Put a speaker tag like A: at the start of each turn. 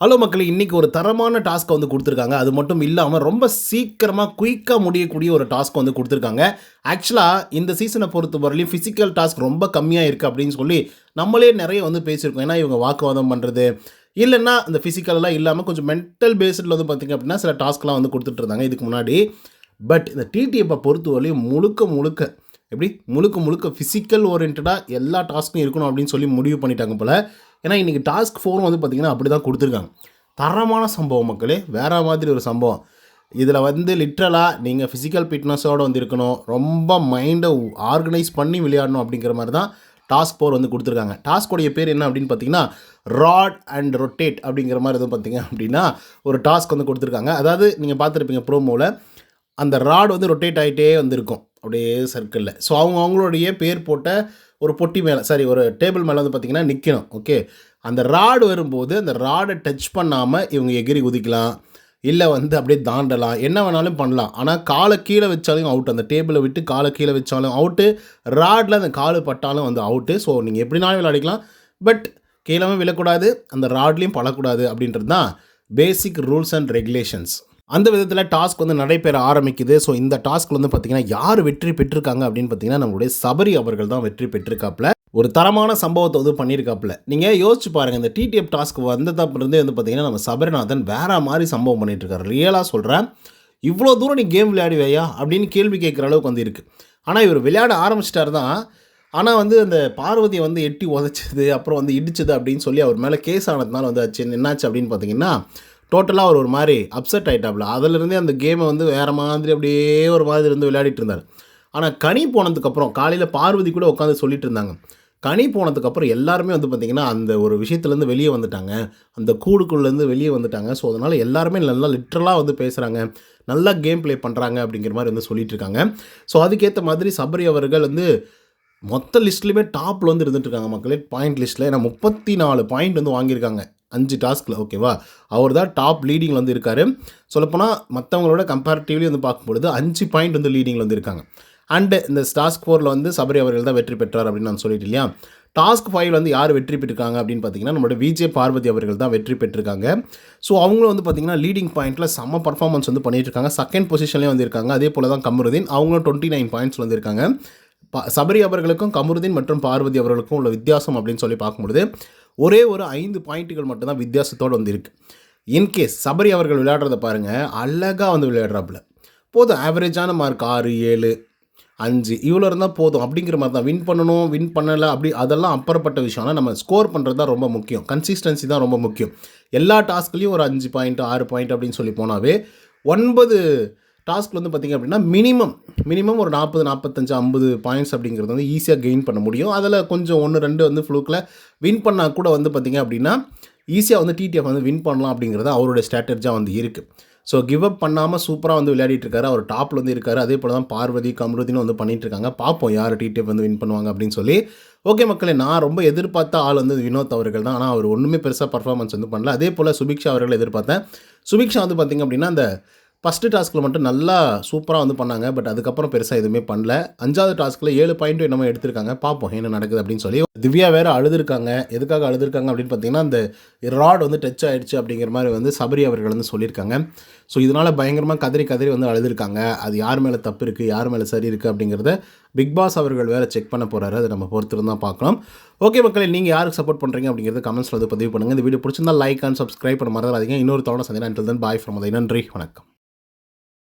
A: Hello மக்கள் இன்றைக்கி ஒரு தரமான டாஸ்க்கை வந்து கொடுத்துருக்காங்க. அது மட்டும் இல்லாமல் ரொம்ப சீக்கிரமாக குயிக்காக முடியக்கூடிய ஒரு டாஸ்க் வந்து கொடுத்துருக்காங்க. ஆக்சுவலாக இந்த சீசனை பொறுத்த வரலையும் ஃபிசிக்கல் டாஸ்க் ரொம்ப கம்மியாக இருக்குது அப்படின்னு சொல்லி நம்மளே நிறைய வந்து பேசியிருக்கோம். ஏன்னா இவங்க வாக்குவாதம் பண்ணுறது இல்லைன்னா இந்த ஃபிசிக்கலெலாம் இல்லாமல் கொஞ்சம் மென்டல் பேஸ்டில் வந்து பார்த்திங்க அப்படின்னா சில டாஸ்க்லாம் வந்து கொடுத்துட்டு இருந்தாங்க இதுக்கு முன்னாடி. பட் இந்த டிடிஎப்பை பொறுத்த வரலையும் முழுக்க முழுக்க எப்படி? முழுக்க முழுக்க ஃபிசிக்கல் ஓரியன்டாக எல்லா டாஸ்க்கும் இருக்கணும் அப்படின்னு சொல்லி முடிவு பண்ணிட்டாங்க போல். ஏன்னா இன்றைக்கி டாஸ்க் ஃபோரும் வந்து பார்த்திங்கன்னா அப்படி தான் கொடுத்துருக்காங்க. தரமான சம்பவம் மக்களே. வேறு மாதிரி ஒரு சம்பவம். இதில் வந்து லிட்ரலாக நீங்கள் ஃபிசிக்கல் ஃபிட்னஸோடு வந்து இருக்கணும் ரொம்ப மைண்டை ஆர்கனைஸ் பண்ணி விளையாடணும் அப்படிங்கிற மாதிரி தான் டாஸ்க் ஃபோர் வந்து கொடுத்துருக்காங்க. டாஸ்கோடைய பேர் என்ன அப்படின்னு பார்த்தீங்கன்னா ராட் அண்ட் ரொட்டேட் அப்படிங்கிற மாதிரி எதுவும் பார்த்தீங்க அப்படின்னா ஒரு டாஸ்க் வந்து கொடுத்துருக்காங்க. அதாவது நீங்கள் பார்த்துருப்பீங்க ப்ரோமோவில் அந்த ராட் வந்து ரொட்டேட் ஆகிட்டே வந்திருக்கும். அப்படியே சர்க்கிளில் ஸோ அவங்க அவங்களுடைய பேர் போட்ட ஒரு பொட்டி மேலே சாரி ஒரு டேபிள் மேலே வந்து பார்த்திங்கன்னா நிற்கணும் ஓகே அந்த ராடு வரும்போது அந்த ராடை டச் பண்ணாமல் இவங்க எகிரி குதிக்கலாம் இல்லை வந்து அப்படியே தாண்டலாம் என்ன வேணாலும் பண்ணலாம். ஆனால் காலை கீழே வச்சாலும் அவுட் அந்த டேபிளை விட்டு காலை கீழே வச்சாலும் அவுட்டு ராடில் அந்த காலு பட்டாலும் வந்து அவுட்டு ஸோ நீங்கள் எப்படினாலும் விளையாடிக்கலாம். பட் கீழே விழக்கூடாது அந்த ராட்லேயும் பழக்கூடாது அப்படின்றது தான் பேசிக் ரூல்ஸ் அண்ட் ரெகுலேஷன்ஸ் அந்த விதத்தில் டாஸ்க் வந்து நடைபெற ஆரம்பிக்குது. ஸோ இந்த டாஸ்க் வந்து பார்த்திங்கன்னா யார் வெற்றி பெற்றிருக்காங்க அப்படின்னு பார்த்தீங்கன்னா நம்மளுடைய சபரி அவர்கள் தான் வெற்றி பெற்றிருக்காப்புல. ஒரு தரமான சம்பவத்தை வந்து பண்ணியிருக்காப்புல நீங்கள் யோசிச்சு பாருங்கள் இந்த டிடிஎஃப் டாஸ்க் வந்ததப்பிலிருந்தே வந்து பார்த்தீங்கன்னா நம்ம சபரிநாதன் வேற மாதிரி சம்பவம் பண்ணிட்டு இருக்காரு ரியலாக சொல்கிறேன் இவ்வளோ தூரம் நீ கேம் விளையாடுவையா? அப்படின்னு கேள்வி கேட்குற அளவுக்கு வந்து இருக்குது ஆனால் இவர் விளையாட ஆரம்பிச்சிட்டார் தான். ஆனால் வந்து அந்த பார்வதியை வந்து எட்டி உதச்சது அப்புறம் வந்து இடிச்சது அப்படின்னு சொல்லி அவர் மேலே கேஸ் ஆனதுனால வந்து ஆச்சு. என்னாச்சு அப்படின்னு பார்த்தீங்கன்னா டோட்டலாக அவர் ஒரு மாதிரி அப்செட் ஆகிட்டாப்புல அதிலிருந்தே அந்த கேமை வந்து வேறு மாதிரி அப்படியே ஒரு மாதிரி இருந்து விளையாடிட்டு இருந்தார். ஆனால் கனி போனதுக்கப்புறம் காலையில் பார்வதி கூட உட்காந்து சொல்லிட்டு இருந்தாங்க. கனி போனதுக்கப்புறம் எல்லாருமே வந்து பார்த்திங்கன்னா அந்த ஒரு விஷயத்துலேருந்து வெளியே வந்துட்டாங்க. அந்த கூடுக்குள்ளேருந்து வெளியே வந்துட்டாங்க. ஸோ அதனால் எல்லாருமே நல்லா லிட்ரலாக வந்து பேசுகிறாங்க நல்லா கேம் ப்ளே பண்ணுறாங்க அப்படிங்கிற மாதிரி வந்து சொல்லிட்டு இருக்காங்க. ஸோ அதுக்கேற்ற மாதிரி சபரி அவர்கள் வந்து மொத்த லிஸ்ட்லேயுமே டாப்பில் வந்து இருந்துட்டுருக்காங்க மக்களே. பாயிண்ட் லிஸ்ட்டில் ஏன்னா முப்பத்தி நாலு பாயிண்ட் வந்து வாங்கியிருக்காங்க. அஞ்சு டாஸ்கில் ஓகேவா? அவர் தான் டாப் லீடிங்கில் வந்து இருக்கார். சொல்லப்போனால் மற்றவங்களோட கம்பேரிட்டிவ்லி வந்து பார்க்கும்பொழுது அஞ்சு பாயிண்ட் வந்து லீடிங்கில் வந்து இருக்காங்க. அண்டு இந்த டாஸ்க் ஃபோரில் வந்து சபரி அவர்கள் தான் வெற்றி பெற்றார் அப்படின்னு நான் சொல்லிட்டு இல்லையா? டாஸ்க் ஃபைவ் வந்து யார் வெற்றி பெற்றிருக்காங்க அப்படின்னு பார்த்தீங்கன்னா நம்மளோட விஜய் பார்வதி அவர்கள் தான் வெற்றி பெற்றிருக்காங்க. ஸோ அவங்களும் வந்து பார்த்தீங்கன்னா லீடிங் பாயிண்ட்டில் செம்ம பர்ஃபார்மன்ஸ் வந்து பண்ணிட்டு இருக்காங்க. செகண்ட் பொசிஷன்லேயே வந்திருக்காங்க அதே போல் தான் கமருதீன் அவங்களும் டுவெண்ட்டி நைன் பாயிண்ட்ஸ் வந்திருக்காங்க சபரி அவர்களுக்கும் கமருதீன் மற்றும் பார்வதி அவர்களுக்கும் உள்ள வித்தியாசம் அப்படின்னு சொல்லி பார்க்கும்பொழுது ஒரே ஒரு ஐந்து பாயிண்ட்டுகள் மட்டும்தான் வித்தியாசத்தோடு வந்திருக்கு. இன்கேஸ் சபரி அவர்கள் விளையாடுறத பாருங்கள் அழகாக வந்து விளையாடுறாப்புல. போதும் ஆவரேஜான மார்க் ஆறு ஏழு அஞ்சு இவ்வளோ இருந்தால் போதும் அப்படிங்கிற மாதிரி தான். வின் பண்ணணும் வின் பண்ணலை அப்படி அதெல்லாம் அப்புறப்பட்ட விஷயம் ஆனால் நம்ம ஸ்கோர் பண்ணுறது தான் ரொம்ப முக்கியம். கன்சிஸ்டன்சி தான் ரொம்ப முக்கியம். எல்லா டாஸ்க்லேயும் ஒரு அஞ்சு பாயிண்ட் ஆறு பாயிண்ட் அப்படின்னு சொல்லி போனாவே ஒன்பது டாஸ்க் வந்து பார்த்திங்க அப்படின்னா மினிமம் மினிமம் ஒரு நாற்பது நாற்பத்தஞ்சு ஐம்பது பாயிண்ட்ஸ் அப்படிங்கிறது வந்து ஈஸியாக கெயின் பண்ண முடியும். அதில் கொஞ்சம் ஒன்று ரெண்டு வந்து ஃப்ளூக்கில் வின் பண்ணால் கூட வந்து பார்த்திங்க அப்படின்னா ஈஸியாக வந்து டிடிஎஃப் வந்து வின் பண்ணலாம் அப்படிங்கிறது அவருடைய ஸ்ட்ராட்டஜியாக வந்து இருக்குது ஸோ கிவ் அப் பண்ணாமல் சூப்பராக வந்து விளையாடிட்டு இருக்காரு. அவர் டாப்பில் வந்து இருக்காரு. அதே போல் தான் பார்வதி கமருதினும் வந்து பண்ணிட்டு இருக்காங்க. பார்ப்போம் யார் டிடிஎஃப் வந்து வின் பண்ணுவாங்க அப்படின்னு சொல்லி. ஓகே மக்களே நான் ரொம்ப எதிர்பார்த்த ஆள் வந்து வினோத் அவர்கள் தான். ஆனால் அவர் ஒன்றுமே பெருசாக பர்ஃபார்மன்ஸ் வந்து பண்ணல. அதே போல் சுபிக்ஷா அவர்கள் எதிர்பார்த்தேன். சுபிக்ஷா வந்து பார்த்திங்க அப்படின்னா அந்த ஃபஸ்ட்டு டாஸ்க்கில் மட்டும் நல்லா சூப்பராக வந்து பண்ணாங்க பட் அதுக்கப்புறம் பெருசாக எதுவுமே பண்ணல. அஞ்சாவது டாஸ்க்கில் ஏழு பாயிண்ட்டும் என்னமோ எடுத்திருக்காங்க. பார்ப்போம் என்ன நடக்குது அப்படின்னு சொல்லி. திவ்யா வேறு அழுதுருக்காங்க. எதுக்காக அழுதுருக்காங்க அப்படின்னு பார்த்தீங்கன்னா அந்த ராட் வந்து டச் ஆகிடுச்சு அப்படிங்கிற மாதிரி வந்து சபரி அவர்கள் வந்து சொல்லியிருக்காங்க. ஸோ இதனால் பயங்கரமாக கதறி கதறி வந்து அழுதுருக்காங்க. அது யார் மேலே தப்பு இருக்குது யார் மேலே சரி இருக்குது அப்படிங்கிறத பிக் பாஸ் அவர்கள் வேறு செக் பண்ண போகிறாரு அதை நம்ம பொறுத்து தான் பார்க்கலாம். ஓகே மக்களே நீங்கள் யாருக்கு சப்போர்ட் பண்ணுறீங்க அப்படிங்கிறது கமெண்ட்ஸில் வந்து பதிவு பண்ணுங்கள் இந்த வீடியோ பிடிச்சிருந்தா லைக் அண்ட் சப்ஸ்கிரைப் பண்ண மறந்துடாதீங்க. இன்னொரு தவணை சந்தினா தான் பாய் ஃப்ரம் அதை நன்றி. வணக்கம்.